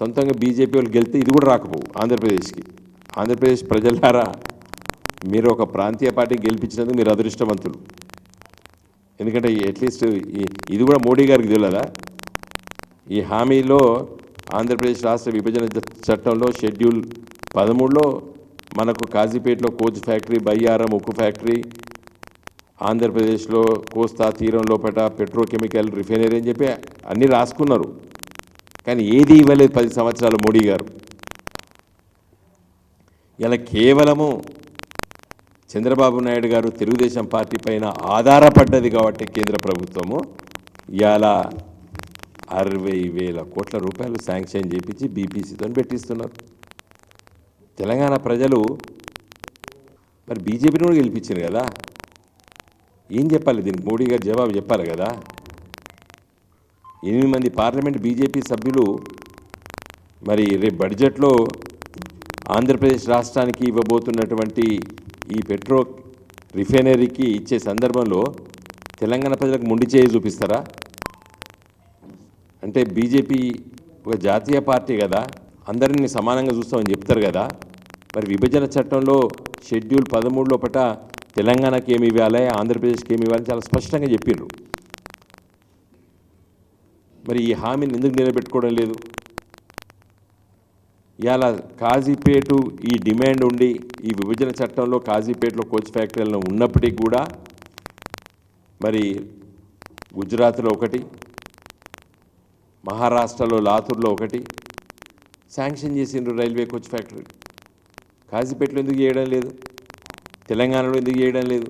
సొంతంగా బీజేపీ వాళ్ళు గెలితే ఇది కూడా రాకపోవు ఆంధ్రప్రదేశ్కి. ఆంధ్రప్రదేశ్ ప్రజలారా మీరు ఒక ప్రాంతీయ పార్టీ గెలిపించినందుకు మీరు అదృష్టవంతులు. ఎందుకంటే అట్లీస్ట్ ఇది కూడా మోడీ గారికి తెలియదా? ఈ హామీలో ఆంధ్రప్రదేశ్ రాష్ట్ర విభజన చట్టంలో షెడ్యూల్ పదమూడులో మనకు కాజీపేటలో కోచ్ ఫ్యాక్టరీ బయ్యారం ఉక్కు ఫ్యాక్టరీ ఆంధ్రప్రదేశ్లో కోస్తా తీరం లోపల పెట్రోకెమికల్ రిఫైనరీ అని చెప్పి అన్నీ రాసుకున్నారు. కానీ ఏది ఇవ్వలేదు పది సంవత్సరాలు మోడీ గారు. ఇలా కేవలము చంద్రబాబు నాయుడు గారు తెలుగుదేశం పార్టీ పైన ఆధారపడ్డది కాబట్టి కేంద్ర ప్రభుత్వము. ఇవాళ అరవై వేల కోట్ల రూపాయలు శాంక్షన్ చేపించి బీపీసీతో పెట్టిస్తున్నారు. తెలంగాణ ప్రజలు మరి బీజేపీని కూడా గెలిపించారు కదా. ఏం చెప్పాలి దీనికి? మోడీ గారు జవాబు చెప్పాలి కదా. ఎనిమిది మంది పార్లమెంట్ బీజేపీ సభ్యులు మరి రేపు బడ్జెట్లో ఆంధ్రప్రదేశ్ రాష్ట్రానికి ఇవ్వబోతున్నటువంటి ఈ పెట్రో రిఫైనరీకి ఇచ్చే సందర్భంలో తెలంగాణ ప్రజలకు ముండి చేయి చూపిస్తారా? అంటే బీజేపీ ఒక జాతీయ పార్టీ కదా అందరినీ సమానంగా చూస్తామని చెప్తారు కదా. మరి విభజన చట్టంలో షెడ్యూల్ పదమూడు పట తెలంగాణకి ఏమి ఇవ్వాలి ఆంధ్రప్రదేశ్కి ఏమి ఇవ్వాలని చాలా స్పష్టంగా చెప్పారు మరి ఈ హామీని ఎందుకు నిలబెట్టుకోవడం లేదు? ఇలా కాజీపేటు ఈ డిమాండ్ ఉండి ఈ విభజన చట్టంలో కాజీపేటలో కోచ్ ఫ్యాక్టరీలను ఉన్నప్పటికీ కూడా మరి గుజరాత్లో ఒకటి మహారాష్ట్రలో లాతూర్లో ఒకటి శాంక్షన్ చేసిండ్రు రైల్వే కోచ్ ఫ్యాక్టరీ. కాజీపేటలో ఎందుకు చేయడం లేదు? తెలంగాణలో ఎందుకు చేయడం లేదు?